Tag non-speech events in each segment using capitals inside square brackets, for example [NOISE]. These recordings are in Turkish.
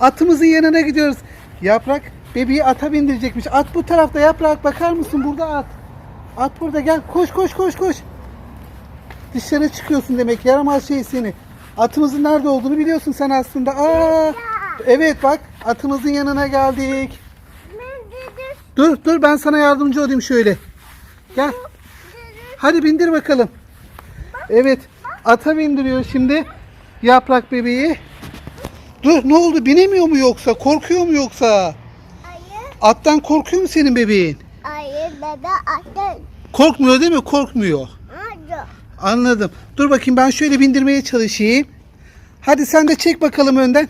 Atımızın yanına gidiyoruz. Yaprak bebeği ata bindirecekmiş. At bu tarafta yaprak bakar mısın burada at. At burada gel koş koş koş koş. Dışarı çıkıyorsun demek yaramaz şey seni. Atımızın nerede olduğunu biliyorsun sen aslında. Aa, evet bak atımızın yanına geldik. Dur dur ben sana yardımcı olayım şöyle. Gel. Hadi bindir bakalım. Evet. Ata bindiriyor şimdi. Yaprak bebeği. Dur ne oldu? Binemiyor mu yoksa? Korkuyor mu yoksa? Hayır, Attan korkuyor mu senin bebeğin? hayır bebe atın. Korkmuyor değil mi? Korkmuyor. Hadi. Anladım. Dur bakayım ben şöyle bindirmeye çalışayım. Hadi sen de çek bakalım önden.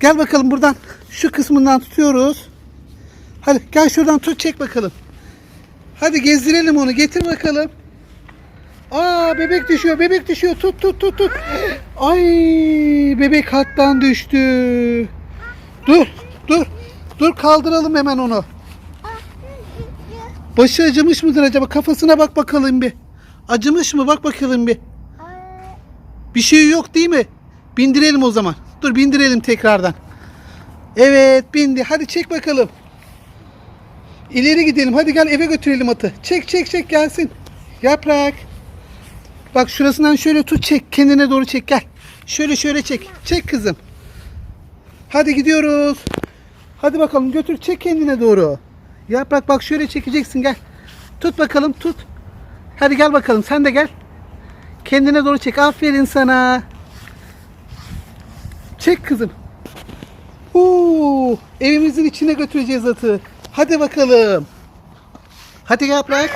Gel bakalım buradan. Şu kısmından tutuyoruz. Hadi gel şuradan tut çek bakalım. Hadi gezdirelim onu. Getir bakalım. Aa bebek düşüyor. Bebek düşüyor. Tut tut tut tut. Ay bebek hattan düştü. Dur dur. Dur kaldıralım hemen onu. Başı acımış mıdır acaba? Kafasına bak bakalım bir. Acımış mı? Bak bakalım bir. Bir şey yok değil mi? Bindirelim o zaman. Dur bindirelim tekrardan. Evet bindi. Hadi çek bakalım. İleri gidelim. Hadi gel eve götürelim atı. Çek çek çek gelsin. Yaprak. Bak şurasından şöyle tut çek. Kendine doğru çek gel. Şöyle şöyle çek. Çek kızım. Hadi gidiyoruz. Hadi bakalım götür çek kendine doğru. Yaprak bak şöyle çekeceksin gel. Tut bakalım tut. Hadi gel bakalım sen de gel. Kendine doğru çek. Aferin sana. Çek kızım. Huu, evimizin içine götüreceğiz atı. Hadi bakalım. Hadi yaprak.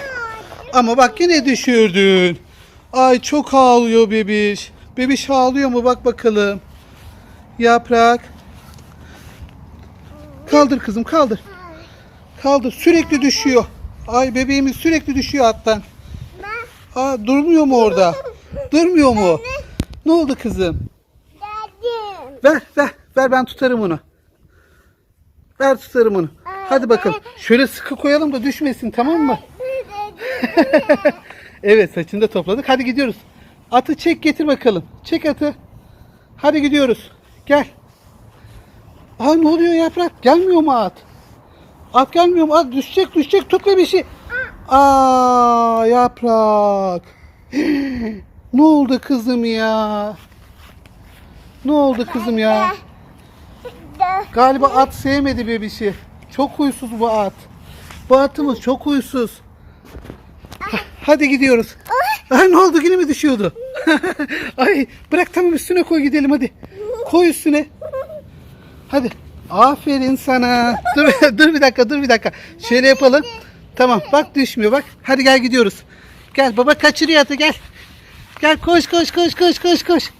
Ama bak yine düşürdün. Ay çok ağlıyor bebiş. Bebiş ağlıyor mu bak bakalım. Yaprak. Kaldır kızım kaldır. Kaldır sürekli düşüyor. Ay bebeğimiz sürekli düşüyor attan. Aa, durmuyor mu orada? Durmuyor mu? Ne oldu kızım? Ver ver ver ben tutarım onu. Ver tutarım onu. Hadi bakalım. Şöyle sıkı koyalım da düşmesin tamam mı? Evet saçını da topladık. Hadi gidiyoruz. Atı çek getir bakalım. Çek atı. Hadi gidiyoruz. Gel. Aa ne oluyor yaprak? Gelmiyor mu at? At gelmiyor mu? At düşecek düşecek tut bir şey. Aa yaprak. [GASPS] ne oldu kızım ya? Ne oldu kızım ya? Galiba at sevmedi bebişi. Çok huysuz bu at. Bu atımız çok huysuz. Hadi gidiyoruz. Ay ne oldu yine mi düşüyordu? [LAUGHS] Ay bırak tamam üstüne koy gidelim hadi. Koy üstüne. Hadi. Aferin sana. Dur, [LAUGHS] dur bir dakika dur bir dakika. Şöyle yapalım. Tamam bak düşmüyor bak. Hadi gel gidiyoruz. Gel baba kaçırıyor atı gel. Gel koş koş koş koş koş koş.